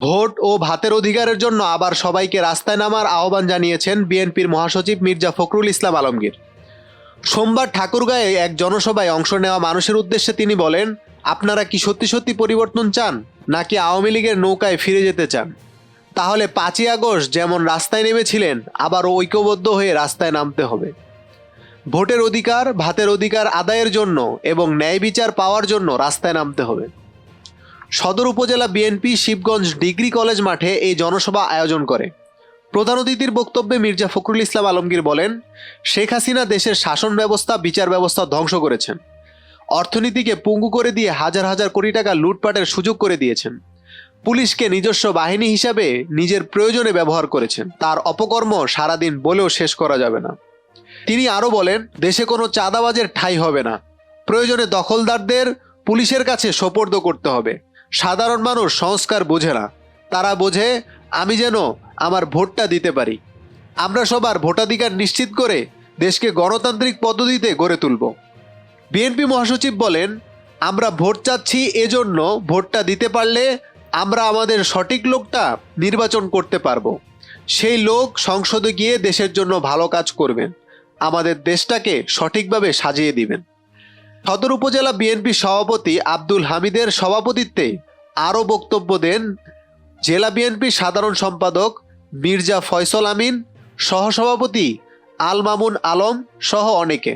Vote oh ভাতের অধিকারের জন্য আবার সবাইকে রাস্তায় নামার আহ্বান জানিয়েছেন বিএনপির মহাসচিব মির্জা ফখরুল ইসলাম আলমগীর। সোমবার ঠাকুরগাঁয়ে এক জনসভায় অংশ নেওয়া মানুষের উদ্দেশ্যে তিনি বলেন, আপনারা কি সত্যি সত্যি পরিবর্তন চান, নাকি আওয়ামী লীগের নৌকায় ফিরে যেতে চান? তাহলে পাঁচই আগস্ট যেমন রাস্তায় নেমেছিলেন আবার ঐক্যবদ্ধ হয়ে রাস্তায় নামতে হবে। ভোটের অধিকার, ভাতের অধিকার আদায়ের জন্য এবং ন্যায় বিচার পাওয়ার জন্য রাস্তায় নামতে হবে। সদর উপজেলা বিএনপি শিবগঞ্জ ডিগ্রি কলেজ মাঠে এই জনসভা আয়োজন করে। প্রধান অতিথির বক্তব্যে মির্জা ফখরুল ইসলাম আলমগীর বলেন, শেখ হাসিনা দেশের শাসন ব্যবস্থা, বিচার ব্যবস্থা ধ্বংস করেছেন। অর্থনীতিকে পুঙ্গু করে দিয়ে হাজার হাজার কোটি টাকা লুটপাটের সুযোগ করে দিয়েছেন। পুলিশকে নিজস্ব বাহিনী হিসাবে নিজের প্রয়োজনে ব্যবহার করেছেন। তার অপকর্ম সারাদিন বলেও শেষ করা যাবে না। তিনি আরও বলেন, দেশে কোনো চাঁদাবাজের ঠাঁই হবে না। প্রয়োজনে দখলদারদের পুলিশের কাছে সোপর্দ করতে হবে। সাধারণ মানুষ সংস্কার বোঝে না। তারা বোঝে, আমি যেন আমার ভোটটা দিতে পারি। আমরা সবার ভোটাধিকার নিশ্চিত করে দেশকে গণতান্ত্রিক পদ্ধতিতে গড়ে তুলব। বিএনপি মহাসচিব বলেন, আমরা ভোট চাচ্ছি এজন্য ভোটটা দিতে পারলে আমরা আমাদের সঠিক লোকটা নির্বাচন করতে পারব। সেই লোক সংসদে গিয়ে দেশের জন্য ভালো কাজ করবেন। আমাদের দেশটাকে সঠিকভাবে সাজিয়ে দিবেন। সদর উপজেলা বিএনপি সভাপতি আব্দুল হামিদের সভাপতিত্বে আরও বক্তব্য দেন জেলা বিএনপি সাধারণ সম্পাদক মির্জা ফয়সল আমিন, সহসভাপতি আল মামুন আলম সহ অনেকে।